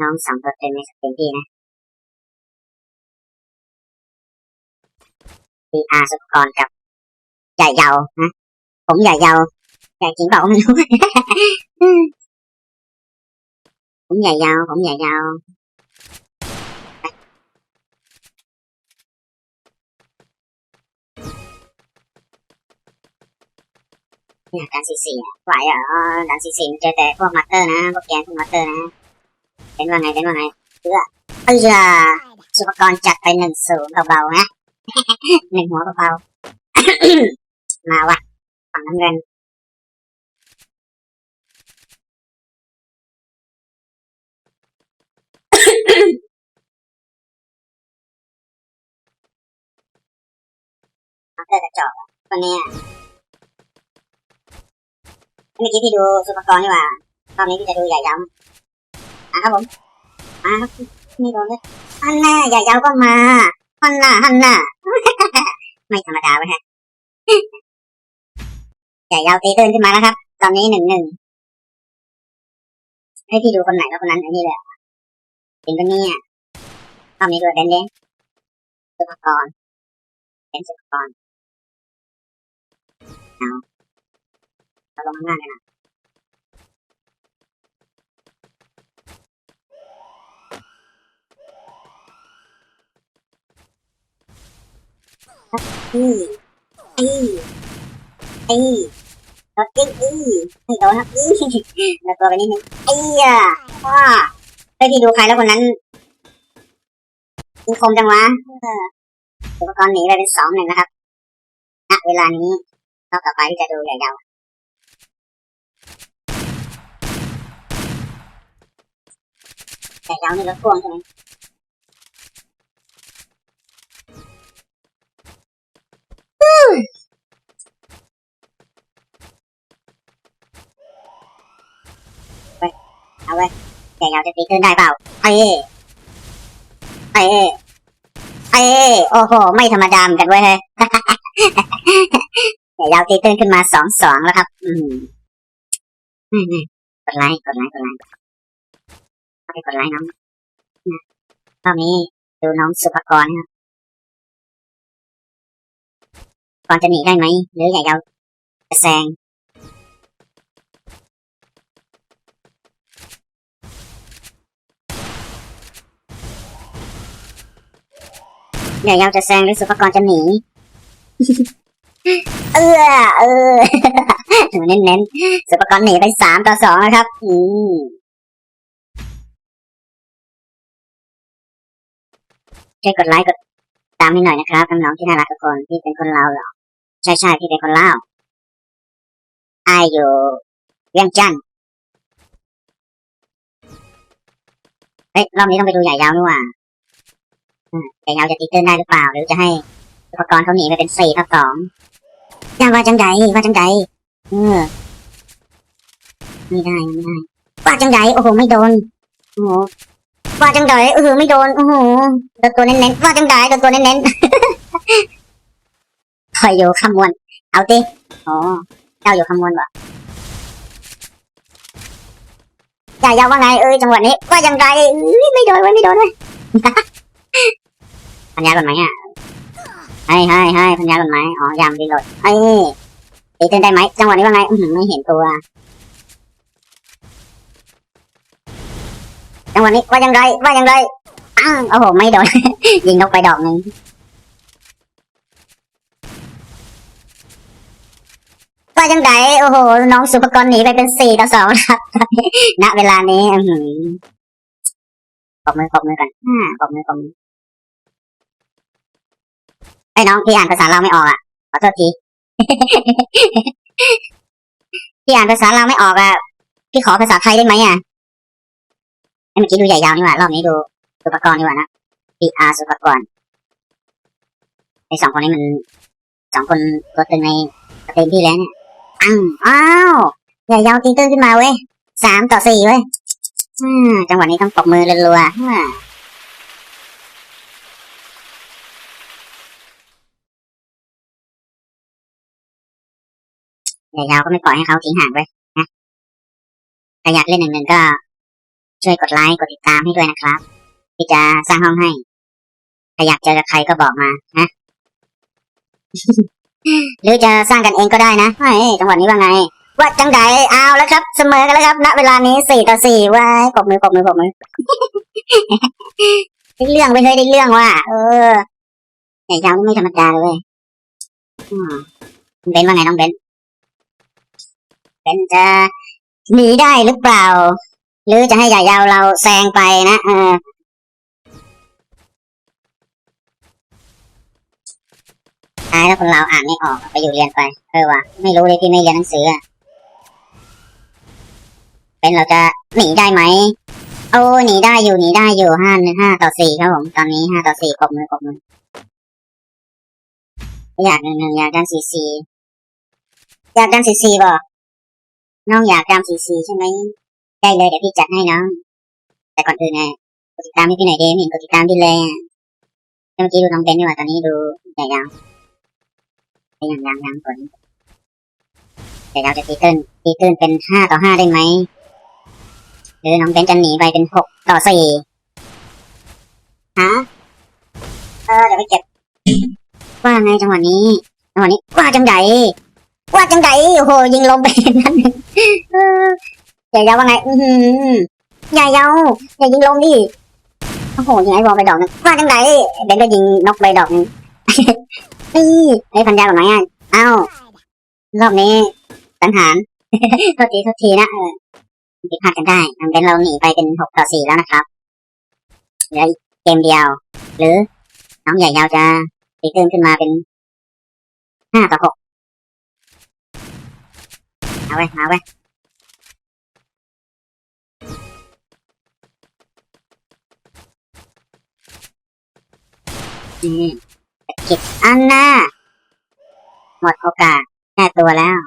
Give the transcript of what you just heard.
น้องสองตัวเต็มในสเต็มที่นะพีอาสุกรกับใหญ่เยาวนะ ผมใหญ่เยาวใหญ่จริงเปล่าไม่รู้ ผมใหญ่ยาวผมใหญ่ยาวเนี่ยการสี่สี่อะไหวเหรอการสี่สี่มันเจอแต่พวกมาสเตอร์นะ พวกแกนพวกมาสเตอร์นะ เป็นว่าไงเป็นว่าไงเพื่อเออสุภกรจัดไปหนึ่งศูนย์เบาๆนะหนึ่งหัวเบาๆมาว่ะฝั่งน้ำเงินมาเตอร์กระจอกอะคนเนี้ยเมื่อกี้พี่ดูสุภกรนี่ว่า รอบนี้พี่จะดูใหญ่ย้ำ อะครับผมมาครับไม่โดนเลยฮันน่าใหญ่ยาวก็มาฮันน่าฮันน่าไม่ธรรมดาเว้ยฮะใหญ่ยาวตีตื้นขึ้นมาแล้วครับ ตอนนี้หนึ่งหนึ่งให้พี่ดูคนไหนก็คนนั้นไอ้นี่เลยอะเป็นคนนี้อะรอบนี้ดูเด่นเด่นสุภกรเป็นสุภกรเราลงข้างล่างกันนะ อีอีอีรถอีอีไม่โดนครับอีแล้วตัวไปนิดนึงอีอะว้าไปที่ดูใครแล้วคนนั้นมีคมจังวะอออุปกรณ์หนีไปเป็นสองหนึ่งนะครับณเวลานี้รอบต่อไปที่จะดูใหญ่ยาวแต่ยาวนี่รถพ่วงใช่ไหม ไว้แต่ยาวจะตีขึ้นได้เปล่าเอ้เอ้เอ้โอ้โห ไม่ธรรมดาเหมือนกันเว้ยเฮ้ยแต่ยาวตีตื้นขึ้นมาสองสองแล้วครับ อืมไม่ไม่กดไลค์กดไลค์กดไลค์เข้าไปกดไลค์น้องรอบนี้ดูน้องสุภกรนะครับก่อนจะหนีได้ไหมหรือใหญ่ยาวจะแซง ใหญ่ยาวจะแซงหรือสุภกรจะหนี เออเออเน้นเน้นๆสุภกรหนีไปสามต่อสองนะครับ อืมช่วยกดไลค์กดตามให้หน่อยนะครับน้องๆที่น่ารักทุกคนพี่เป็นคนลาวเหรอใช่ใช่พี่เป็นคนลาวอายอยู่เวียงจันทน์เฮ้ยรอบนี้ต้องไปดูใหญ่ยาวนี่หว่า อืมใหญ่ยาวจะตีตื้นได้หรือเปล่า หรือจะให้อุปกรณ์เขาหนีไปเป็นสี่ต่อสองยังว่าจังใดว่าจังใดเออไม่ได้ไม่ได้ว่าจังใดโอ้โหไม่โดนโอ้โหว่าจังใดเออไม่โดนโอ้โหโดนตัวเน้นๆว่าจังได้โดนตัวเน้นๆคอยอยู่คำมวนเอาติอ๋อเจ้าอยู่คำมวนบ่อย่าอย่าว่าไงเอ้ยจังหวะนี้ว่าจังไดไม่โดนเว้ยไม่โดนเว้ย พันยาก่อนไหมอะให้ให้ให้พันยาก่อนไหมอ๋อยามดีโหลดเอ้ยตีเต้นได้ไหมจังหวะนี้ว่าไงอื้อหือไม่เห็นตัวจังหวะนี้ว่าจังไรว่าจังไรอ้าวโอ้โหไม่โดน ยิงนกไปดอกหนึ่งว่าจังไดโอ้โห น้องสุปกรณ์หนีไปเป็นสี่ต่อสองครับณเวลานี้อือหือบมือปรบมือกันอ่าปรบมือปรบมือ อ้น้องพี่อ่านภาษาเราวไม่ออกอะขอโทษที พี่อ่านภาษาเราวไม่ออกอะพี่ขอภาษาไทยได้ไหมอะเอ้เมื่อกี้ดูใหญ่ยาวนี่หว่ารอบนี้ดูสุปกรณ์ดีกว่านะ PR สุปกรณ์ไอสองคนนี้มันสองคนตัวตึงในสเตนที่แล้วเนี่ยอ้าวอ้าวใหญ่ยาวตีตื้นขึ้นมาเว้ยสามต่อสี่เว้ยจังหวะนี้ต้องปรบมือรัวๆ อ่าใหญ่ยาก็ไม่ปล่อยให้เขาทิ้งห่างไว้นะถ้าอยากเล่นหนึ่งหนึ่งก็ ช่วยกดไลค์กดติดตามให้ด้วยนะครับพี่จะสร้างห้องให้ถ้าอยากเจอกับใครก็บอกมานะหรือจะสร้างกันเองก็ได้นะเฮ้จังหวัดนี้ว่าไง ว่าจังใดเอาแล้วครับ เสมอกันแล้วครับ ณเวลานี้สี่ต่อสี่ว้ายปรบมือปรบมือปรบมือได้เรื่องไปเลยได้เรื่องว่ะเออใหญ่ยาไม่ธรรมดาเลยเว้ยอืมเบนว่าไงน้องเบน เบนจะหนีได้หรือเปล่า หรือจะให้ใหญ่ยาวเราแซงไปนะเออตายแล้วคนเราอ่านไม่ออกไปอยู่เรียนไปเออวะไม่รู้เลยพี่ไม่เรียนหนังสืออะเป็นเราจะหนีได้ไหมโอ้หนีได้อยู่หนีได้อยู่ห้าหนึ่งห้าต่อสี่ครับผมตอนนี้ห้าต่อสี่ปบมือปบมืออยากหนึ่งหนึ่งอยากดันสี่สี่อยากดันสี่สี่บ่ น้องอยากดันสี่สี่ใช่ไหม ได้เลยเดี๋ยวพี่จัดให้น้อง แต่ก่อนอื่นนะกดติดตามให้พี่หน่อยเดมเห็นกดติดตามพี่เลยอะเมื่อกี้ดูน้องเบนดีกว่าตอนนี้ดูใหญ่ยาวไปยังยังยังก่อนใหญ่ยาวจะตีตื้นตีตื้นเป็นห้าต่อห้าได้ไหมหรือน้องเบนจะหนีไปเป็นหกต่อสี่ฮะเออเดี๋ยวไปเก็บว่าไงจังหวะนี้จังหวะนี้ว่าจังใด ว่าจังใดโอ้โหยิงลงไปนั่นหนึ่งเอย่ายาวว่าไง อือหืออย่ายาวอย่ายิงลงดิโอ้โหยิงไอ้บอลไปดอกนึงว่าจังใดเบนก็ยิงนกไปดอกนึงนี่ไอ้พันยาแบบไหนอะเอ้ารอบนี้สังหารโทษทีโทษทีนะเออผิดพลาดกันได้น้องเบนเราหนีไปเป็นหกต่อสี่แล้วนะครับเหลือเกมเดียว หรือน้องใหญ่ยาวจะตีตื้นขึ้นมาเป็นห้าต่อหก เอาไว้เอาไว้อืมผิดอันน่าหมดโอกาสแก้ตัวแล้ว